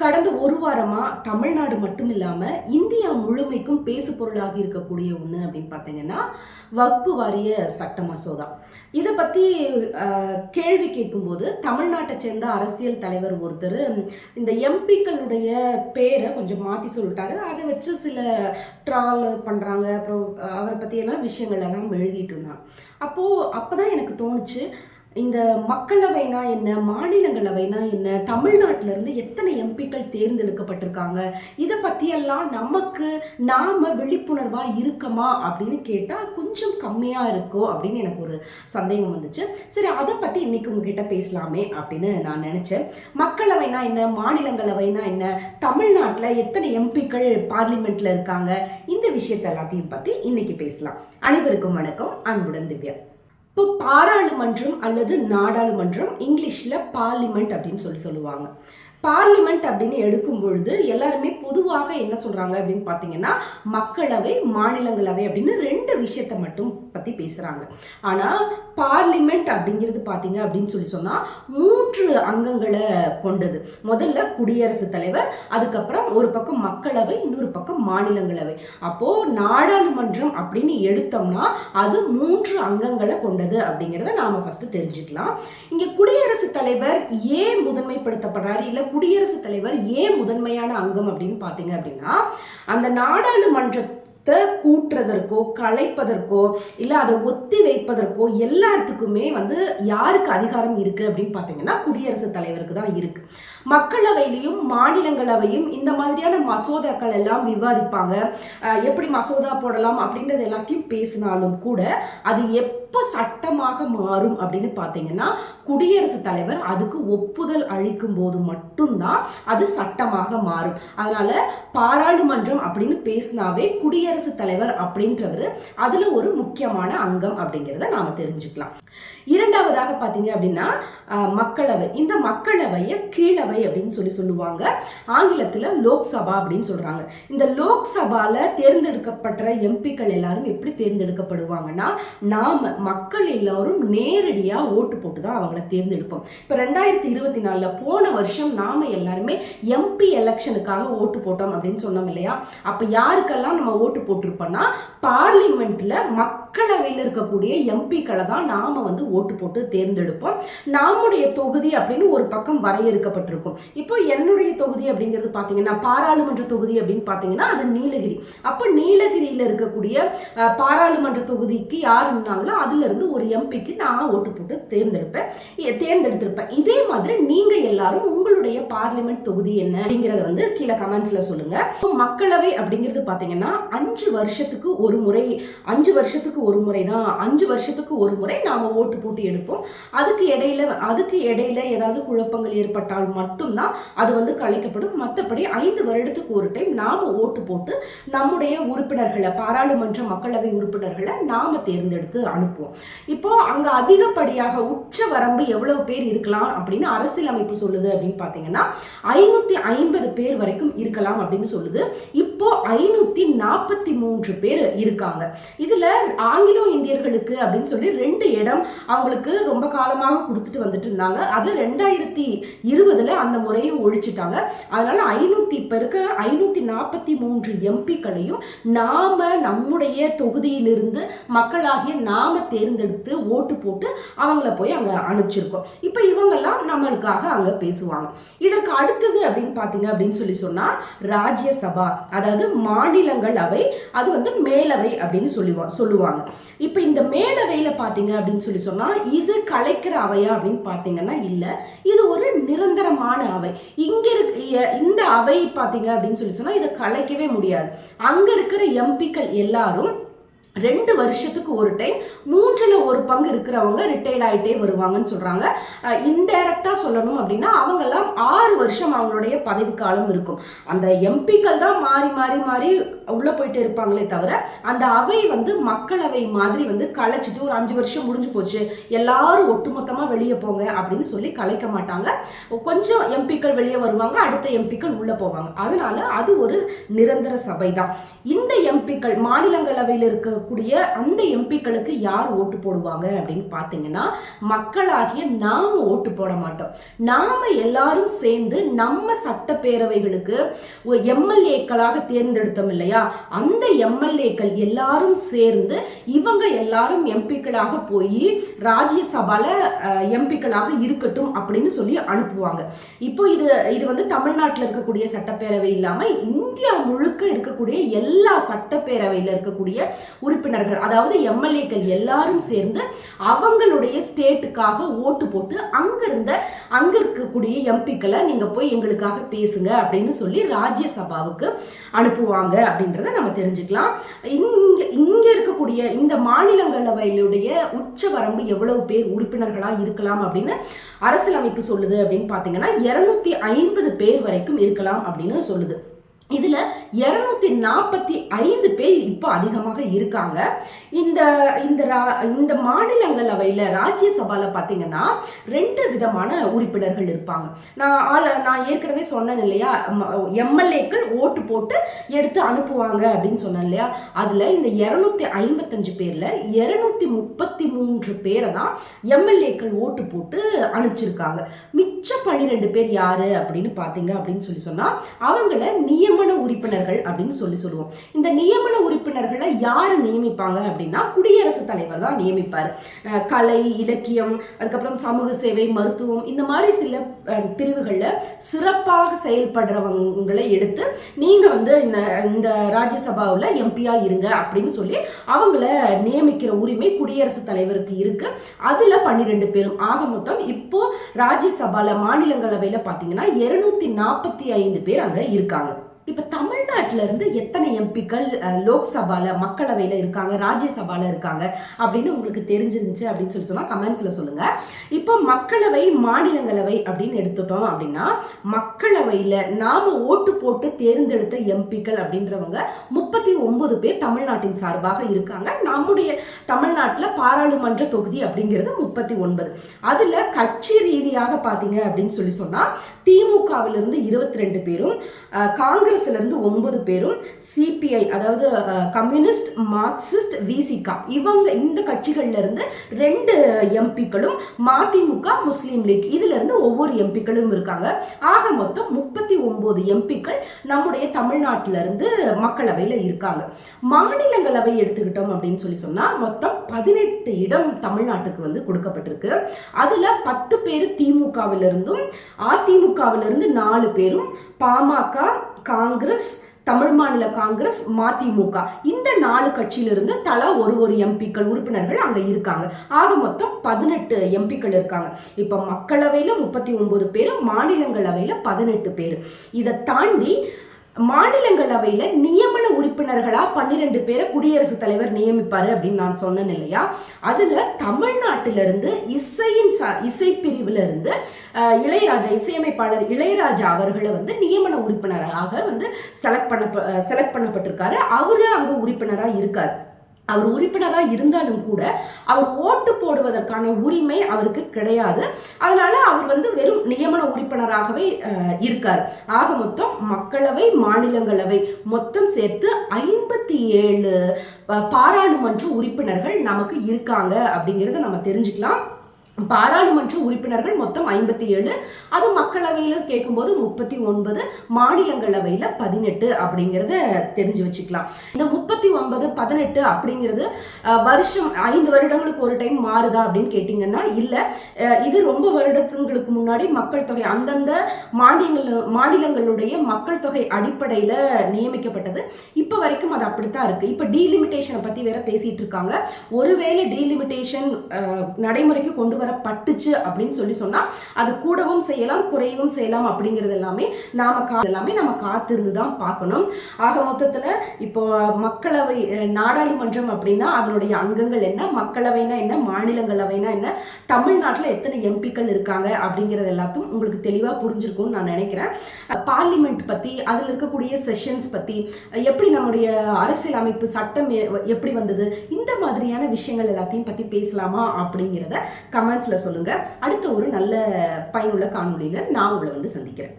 கடந்த ஒரு வாரமா தமிழ்நாடு மட்டும் இல்லாம இந்தியா முழுமைக்கும் பேசு பொருளாகி இருக்கக்கூடிய ஒண்ணு அப்படின்னு பார்த்தீங்கன்னா வக்பு வாரிய சட்ட மசோதா. இதை பத்தி கேள்வி கேட்கும்போது தமிழ்நாட்டை சேர்ந்த அரசியல் தலைவர் ஒருத்தர் இந்த எம்பிக்களுடைய பேரை கொஞ்சம் மாத்தி சொல்லிட்டாரு. அதை வச்சு சில ட்ரால் பண்றாங்க. அப்புறம் அவரை பத்தி எல்லாம் விஷயங்கள் எல்லாம் எழுதிட்டு இருந்தான் அப்போ அப்பதான் எனக்கு தோணுச்சு இந்த மக்களவைனா என்ன மாநிலங்களவைனா என்ன தமிழ்நாட்டில இருந்து எத்தனை எம்பிக்கள் தேர்ந்தெடுக்கப்பட்டிருக்காங்க இதை பற்றியெல்லாம் நமக்கு நாம விழிப்புணர்வா இருக்கமா அப்படின்னு கேட்டால் கொஞ்சம் கம்மியாக இருக்கோ அப்படின்னு எனக்கு ஒரு சந்தேகம் வந்துச்சு. சரி அதை பற்றி இன்னைக்கு உங்ககிட்ட பேசலாமே அப்படின்னு நான் நினச்சேன். மக்களவைனா என்ன மாநிலங்களவைனா என்ன தமிழ்நாட்டில் எத்தனை எம்பிக்கள் பார்லிமெண்ட்ல இருக்காங்க இந்த விஷயத்த எல்லாத்தையும் பற்றி இன்னைக்கு பேசலாம். அனைவருக்கும் வணக்கம் அன்புடன் திவ்யா. இப்போ பாராளுமன்றம் அல்லது நாடாளுமன்றம் இங்கிலீஷில் பார்லிமெண்ட் அப்படின்னு சொல்லி சொல்லுவாங்க. பார்லிமெண்ட் அப்படின்னு எடுக்கும் பொழுது எல்லாருமே பொதுவாக என்ன சொல்கிறாங்க அப்படின்னு பார்த்தீங்கன்னா மக்களவை மாநிலங்களவை அப்படின்னு ரெண்டு விஷயத்தை மட்டும் பத்தி பேசுறாங்க. ஆனா பார்லிமெண்ட் அப்படிங்கிறது பார்த்தீங்க அப்படின்னு சொல்லி சொன்னா மூன்று அங்கங்களை கொண்டது. முதல்ல குடியரசுத் தலைவர் அதுக்கப்புறம் ஒரு பக்கம் மக்களவை இன்னொரு பக்கம் மாநிலங்களவை. அப்போ நாடாளுமன்றம் அப்படின்னு எடுத்தோம்னா அது மூன்று அங்கங்களை கொண்டது அப்படிங்கிறத நாம ஃபர்ஸ்ட் தெரிஞ்சுக்கலாம். இங்க குடியரசுத் தலைவர் ஏன் முதன்மைப்படுத்தப்படுறாரு? இல்ல குடியரசுத் தலைவர் ஏன் முதன்மையான அங்கம் அப்படின்னு பாத்தீங்க அப்படின்னா அந்த நாடாளுமன்ற நாடாளுமன்றத்தை கூட்டுறதற்கோ கலைப்பதற்கோ இல்லை அதை ஒத்தி வைப்பதற்கோ எல்லாத்துக்குமே வந்து யாருக்கு அதிகாரம் இருக்குது அப்படின்னு பார்த்தீங்கன்னா குடியரசுத் தலைவருக்கு தான் இருக்குது மக்களவையிலையும் மாநிலங்களவையும் இந்த மாதிரியான மசோதாக்கள் எல்லாம் விவாதிப்பாங்க. எப்படி மசோதா போடலாம் அப்படின்றது எல்லாத்தையும் பேசினாலும் கூட அது எப்போ சட்டமாக மாறும் அப்படின்னு பார்த்தீங்கன்னா குடியரசுத் தலைவர் அதுக்கு ஒப்புதல் அளிக்கும் போது மட்டும்தான் அது சட்டமாக மாறும். அதனால பாராளுமன்றம் அப்படின்னு பேசினாவே குடியரசுத் தலைவர் அப்படின்றவர் அதுல ஒரு முக்கியமான அங்கம் அப்படிங்கிறத நாம தெரிஞ்சுக்கலாம். இரண்டாவதாக பார்த்தீங்க அப்படின்னா மக்களவை. இந்த மக்களவையை கீழவை அப்படின்னு சொல்லி சொல்லுவாங்க. ஆங்கிலத்தில் லோக்சபா அப்படின்னு சொல்கிறாங்க இந்த லோக்சபாவில் தேர்ந்தெடுக்கப்பட்ட எம்பிக்கள் எல்லாரும் எப்படி தேர்ந்தெடுக்கப்படுவாங்கன்னா நாம் மக்கள் எல்லாரும் நேரடியாக ஓட்டு போட்டு தான் அவங்கள தேர்ந்தெடுப்போம். இப்போ ரெண்டாயிரத்தி இருபத்தி நாலில் போன வருஷம் நாம எல்லாருமே எம்பி எலெக்ஷனுக்காக ஓட்டு போட்டோம் அப்படின்னு சொன்னோம் இல்லையா? அப்போ யாருக்கெல்லாம் நம்ம ஓட்டு போட்டிருப்போம்னா பார்லிமெண்ட்ல மக்களவையில் இருக்கக்கூடிய எம்பிக்களை தான் நாம் வந்து ஓட்டு போட்டு தேர்ந்தெடுப்போம். நம்முடைய தொகுதி அப்படின்னு ஒரு பக்கம் வரையறுக்கப்பட்டிருக்கும். இப்போ என்னுடைய தொகுதி அப்படிங்கிறது பார்த்தீங்கன்னா பாராளுமன்ற தொகுதி அப்படின்னு பார்த்தீங்கன்னா அது நீலகிரி. அப்போ நீலகிரியில் இருக்கக்கூடிய பாராளுமன்ற தொகுதிக்கு யார் இருந்தாங்களோ அதுல இருந்து ஒரு எம்பிக்கு நான் ஓட்டு போட்டு தேர்ந்தெடுப்பேன். தேர்ந்தெடுத்திருப்பேன். இதே மாதிரி நீங்கள் எல்லாரும் உங்களுடைய பார்லிமெண்ட் தொகுதி என்ன அப்படிங்கிறத வந்து கீழே கமெண்ட்ஸில் சொல்லுங்கள் இப்போ மக்களவை அப்படிங்கிறது பார்த்தீங்கன்னா அஞ்சு வருஷத்துக்கு ஒரு முறை அஞ்சு வருஷத்துக்கு ஒரு முறை தான். அஞ்சு வருஷத்துக்கு ஒரு முறை நாம ஓட்டு போட்டு எடுப்போம். அதுக்கு இடையில அதுக்கு இடையில ஏதாவது குழப்பங்கள் ஏற்பட்டால் மட்டும்தான் அது வந்து கலைக்கப்படும். மற்றபடி ஐந்து வருடத்துக்கு ஒரு டைம் நாம ஓட்டு போட்டு நம்முடைய உறுப்பினர்களை பாராளுமன்ற மக்களவை உறுப்பினர்களை நாம தேர்ந்தெடுத்து அனுப்புவோம். இப்போ அங்க அதிகப்படியாக உச்ச வரம்பு எவ்வளவு பேர் இருக்கலாம் அப்படின்னு அரசியல் அமைப்பு சொல்லுது அப்படின்னு பாத்தீங்கன்னா ஐநூத்தி ஐம்பது பேர் வரைக்கும் இருக்கலாம் அப்படின்னு சொல்லுது. இப்போ ஐநூத்தி நாற்பத்தி மூன்று பேர் இருக்காங்க. இதுல ஆங்கிலோ இந்தியர்களுக்கு அப்படின்னு சொல்லி ரெண்டு இடம் அவங்களுக்கு ரொம்ப காலமாக கொடுத்துட்டு வந்துட்டு இருந்தாங்க. அது ரெண்டாயிரத்தி இருபதுல அந்த முறையை ஒழிச்சிட்டாங்க. அதனால ஐநூத்தி இப்ப இருக்கிற ஐநூத்தி நாற்பத்தி மூன்று எம்பிக்களையும் நாம நம்முடைய தொகுதியிலிருந்து மக்களாகிய நாம தேர்ந்தெடுத்து ஓட்டு போட்டு அவங்கள போய் அங்க அனுப்பிச்சிருக்கோம். இப்போ இவங்கெல்லாம் நம்மளுக்காக அங்க பேசுவாங்க. இதற்கு அடுத்தது அப்படின்னு பாத்தீங்க அப்படின்னு சொல்லி சொன்னா ராஜ்யசபா அதாவது மாநிலங்கள் அவை அது வந்து மேலவை அப்படின்னு சொல்லுவா சொல்லுவாங்க. இப்போ இந்த மேலவையில பாத்தீங்க அப்படின்னு சொல்லி சொன்னா இது கலைக்கிற அவையா அப்படின்னு பாத்தீங்கன்னா இல்ல. இது ஒரு நிரந்தரமான அவை. இங்க இருக்க இந்த அவை பாத்தீங்க அப்படின்னு சொல்லி சொன்னா இதை கலைக்கவே முடியாது. அங்க இருக்கிற எம்பிக்கள் எல்லாரும் ரெண்டு வருஷத்துக்கு ஒரு டைம் மூன்றில் ஒரு பங்கு இருக்கிறவங்க ரிட்டையர்ட் ஆகிட்டே வருவாங்கன்னு சொல்கிறாங்க இன்டைரக்டாக சொல்லணும் அப்படின்னா அவங்கெல்லாம் ஆறு வருஷம் அவங்களுடைய பதவிக்காலம் இருக்கும். அந்த எம்பிக்கள் தான் மாறி மாறி மாறி உள்ளே போயிட்டு இருப்பாங்களே தவிர அந்த அவை வந்து மக்களவை மாதிரி வந்து கலைச்சிட்டு ஒரு அஞ்சு வருஷம் முடிஞ்சு போச்சு. எல்லாரும் ஒட்டுமொத்தமாக வெளியே போங்க அப்படின்னு சொல்லி கலைக்க மாட்டாங்க. கொஞ்சம் எம்பிக்கள் வெளியே வருவாங்க அடுத்த எம்பிக்கள் உள்ளே போவாங்க. அதனால அது ஒரு நிரந்தர சபை தான் இந்த எம்பிக்கள் மாநிலங்களவையில் இருக்க இருக்கக்கூடிய அந்த எம்பிக்களுக்கு யார் ஓட்டு போடுவாங்க அப்படின்னு பார்த்தீங்கன்னா மக்களாகிய நாம் ஓட்டு போட மாட்டோம். நாம் எல்லாரும் சேர்ந்து நம்ம சட்டப்பேரவைகளுக்கு எம்எல்ஏக்களாக தேர்ந்தெடுத்தோம் இல்லையா? அந்த எம்எல்ஏக்கள் எல்லாரும் சேர்ந்து இவங்க எல்லாரும் எம்பிக்களாக போய் ராஜ்யசபால எம்பிக்களாக இருக்கட்டும் அப்படின்னு சொல்லி அனுப்புவாங்க. இப்போ இது இது வந்து தமிழ்நாட்டில் இருக்கக்கூடிய சட்டப்பேரவை இல்லாமல் இந்தியா முழுக்க இருக்கக்கூடிய எல்லா சட்டப்பேரவையில் இருக்கக்கூடிய உறுப்பினர்கள் அதாவது எம்எல்ஏக்கள் எல்லாரும் சேர்ந்து அவங்களுடைய ஸ்டேட்டுக்காக ஓட்டு போட்டு அங்கிருந்த அங்க இருக்கக்கூடிய எம்பிக்களை நீங்க போய் எங்களுக்காக பேசுங்க அப்படின்னு சொல்லி ராஜ்யசபாவுக்கு அனுப்புவாங்க அப்படின்றத நம்ம தெரிஞ்சுக்கலாம். இங்க இங்க இருக்கக்கூடிய இந்த மாநிலங்களவையிலுடைய உச்ச வரம்பு எவ்வளவு பேர் உறுப்பினர்களாக இருக்கலாம் அப்படின்னு அரசியலமைப்பு சொல்லுது அப்படின்னு பார்த்தீங்கன்னா இருநூத்தி ஐம்பது பேர் வரைக்கும் இருக்கலாம் அப்படின்னு சொல்லுது. இதுல இரநூத்தி நாற்பத்தி ஐந்து பேர் இப்போ அதிகமாக இருக்காங்க. இந்த இந்த இந்த மாநிலங்களவையில் ராஜ்யசபாவில் பார்த்தீங்கன்னா ரெண்டு விதமான உறுப்பினர்கள் இருப்பாங்க. நான் ஆள் நான் ஏற்கனவே சொன்னேன் இல்லையா? எம்எல்ஏக்கள் ஓட்டு போட்டு எடுத்து அனுப்புவாங்க அப்படின்னு சொன்னேன் இல்லையா? அதில் இந்த இரநூத்தி ஐம்பத்தஞ்சு பேரில் இரநூத்தி முப்பத்தி மூன்று பேரை தான் எம்எல்ஏக்கள் ஓட்டு போட்டு அனுப்பிச்சிருக்காங்க. மிச்ச பன்னிரெண்டு பேர் யார் அப்படின்னு பார்த்தீங்க அப்படின்னு சொல்லி சொன்னால் அவங்கள நியமன உறுப்பினர்கள் அப்படின்னு சொல்லி சொல்லுவோம். இந்த நியமன உறுப்பினர்களை யார் நியமிப்பாங்க அப்படின்னா குடியரசுத் தலைவர் தான் நியமிப்பார். கலை இலக்கியம் அதுக்கப்புறம் சமூக சேவை மருத்துவம் இந்த மாதிரி சில பிரிவுகளில் சிறப்பாக செயல்படுறவங்களை எடுத்து நீங்கள் வந்து இந்த இந்த ராஜ்யசபாவில் எம்பியாக இருங்க அப்படின்னு சொல்லி அவங்கள நியமிக்கிற உரிமை குடியரசுத் தலைவருக்கு இருக்கு. அதில் பன்னிரெண்டு பேரும். ஆக மொத்தம் இப்போ ராஜ்யசபாவில் மாநிலங்களவையில் பார்த்தீங்கன்னா இருநூத்தி நாற்பத்தி ஐந்து பேர் அங்கே இருக்காங்க. இப்போ தமிழ்நாட்டில் இருந்து எத்தனை எம்பிக்கள் லோக்சபால மக்களவையில் இருக்காங்க ராஜ்யசபால இருக்காங்க அப்படின்னு உங்களுக்கு தெரிஞ்சிருந்துச்சு அப்படின்னு சொல்லி சொன்னால் கமெண்ட்ஸில் சொல்லுங்க. இப்போ மக்களவை மாநிலங்களவை அப்படின்னு எடுத்துட்டோம் அப்படின்னா மக்களவையில் நாம ஓட்டு போட்டு தேர்ந்தெடுத்த எம்பிக்கள் அப்படின்றவங்க முப்பத்தி ஒன்பது பேர் தமிழ்நாட்டின் சார்பாக இருக்காங்க. நம்முடைய தமிழ்நாட்டில் பாராளுமன்ற தொகுதி அப்படிங்கிறது முப்பத்தி ஒன்பது. அதில் கட்சி ரீதியாக பார்த்தீங்க அப்படின்னு சொல்லி சொன்னால் திமுகவிலிருந்து இருபத்தி ரெண்டு பேரும் காங்கிரஸ் காங்கிரஸ்லேருந்து ஒன்பது பேரும் சிபிஐ அதாவது கம்யூனிஸ்ட் மார்க்சிஸ்ட் விசிகா இவங்க இந்த கட்சிகள்ல இருந்து ரெண்டு எம்பிக்களும் மதிமுக முஸ்லீம் லீக் இதுல இருந்து ஒவ்வொரு எம்பிக்களும் இருக்காங்க. ஆக மொத்தம் முப்பத்தி ஒம்பது எம்பிக்கள் நம்முடைய தமிழ்நாட்டிலிருந்து மக்களவையில் இருக்காங்க. மாநிலங்களவை எடுத்துக்கிட்டோம் அப்படின்னு சொல்லி சொன்னால் மொத்தம் பதினெட்டு இடம் தமிழ்நாட்டுக்கு வந்து கொடுக்கப்பட்டிருக்கு. அதில் பத்து பேர் திமுகவிலிருந்தும் அதிமுகவிலிருந்து நாலு பேரும் பாமக காங்கிரஸ் தமிழ் மாநில காங்கிரஸ் மதிமுக. இந்த நாலு கட்சியிலிருந்து தலா ஒரு ஒரு எம்பிக்கள் உறுப்பினர்கள் அங்கே இருக்காங்க. ஆக மொத்தம் பதினெட்டு எம்பிக்கள் இருக்காங்க. இப்போ மக்களவையில் முப்பத்தி ஒன்பது பேர் மாநிலங்களவையில் பதினெட்டு பேர். இதை தாண்டி மாநிலங்களவையில் நியமன உறுப்பினர்களாக பன்னிரெண்டு பேரை குடியரசுத் தலைவர் நியமிப்பார் அப்படின்னு நான் சொன்னேன் இல்லையா? அதில் தமிழ்நாட்டிலிருந்து இசையின் இசை இருந்து இளையராஜா இசையமைப்பாளர் இளையராஜா அவர்களை வந்து நியமன உறுப்பினராக வந்து செலக்ட் பண்ண செலக்ட் பண்ணப்பட்டிருக்காரு. அவரு அங்கே உறுப்பினராக இருக்கார். அவர் உறுப்பினராக இருந்தாலும் கூட அவர் ஓட்டு போடுவதற்கான உரிமை அவருக்கு கிடையாது. அதனால அவர் வந்து வெறும் நியமன உறுப்பினராகவே இருக்கார். ஆக மொத்தம் மக்களவை மாநிலங்களவை மொத்தம் சேர்த்து ஐம்பத்தி ஏழு பாராளுமன்ற உறுப்பினர்கள் நமக்கு இருக்காங்க அப்படிங்கிறத நம்ம தெரிஞ்சுக்கலாம். பாராளுமன்ற உறுப்பினர்கள் மொத்தம் ஐம்பத்தி ஏழு அது மக்களவையில் கேட்கும்போது முப்பத்தி ஒன்பது மாநிலங்களவையில் பதினெட்டு அப்படிங்கிறத தெரிஞ்சு வச்சுக்கலாம். இந்த முப்பத்தி ஒன்பது பதினெட்டு அப்படிங்கிறது வருஷம் ஐந்து வருடங்களுக்கு ஒரு டைம் மாறுதா அப்படின்னு கேட்டிங்கன்னா இல்லை. இது ரொம்ப வருடத்துங்களுக்கு முன்னாடி மக்கள் தொகை அந்தந்த மாநில மாநிலங்களுடைய மக்கள் தொகை அடிப்படையில் நியமிக்கப்பட்டது. இப்போ வரைக்கும் அது அப்படித்தான் இருக்குது இப்போ டீலிமிட்டேஷனை பற்றி வேற பேசிகிட்டு இருக்காங்க. ஒருவேளை டீலிமிட்டேஷன் நடைமுறைக்கு கொண்டு வரப்பட்டுச்சு அப்படின்னு சொல்லி சொன்னால் அது கூடவும் செய்யலாம் குறையவும் செய்யலாம் அப்படிங்கிறது எல்லாமே நாம கா எல்லாமே நம்ம காத்திருந்து தான் பார்க்கணும். ஆக மொத்தத்தில் இப்போ மக்களவை நாடாளுமன்றம் அப்படின்னா அதனுடைய அங்கங்கள் என்ன மக்களவைனா என்ன மாநிலங்களவைனா என்ன தமிழ்நாட்டில் எத்தனை எம்பிக்கள் இருக்காங்க அப்படிங்கிறது எல்லாத்தையும் உங்களுக்கு தெளிவாக புரிஞ்சிருக்கும்னு நான் நினைக்கிறேன். பார்லிமெண்ட் பற்றி அதில் இருக்கக்கூடிய செஷன்ஸ் பற்றி எப்படி நம்முடைய அரசியல் அமைப்பு சட்டம் எப்படி வந்தது இந்த மாதிரியான விஷயங்கள் எல்லாத்தையும் பற்றி பேசலாமா அப்படிங்கிறத கமெண்ட் கமெண்ட்ஸில் சொல்லுங்கள் அடுத்த ஒரு நல்ல பயனுள்ள காணொலியில் நான் உங்களை வந்து சந்திக்கிறேன்.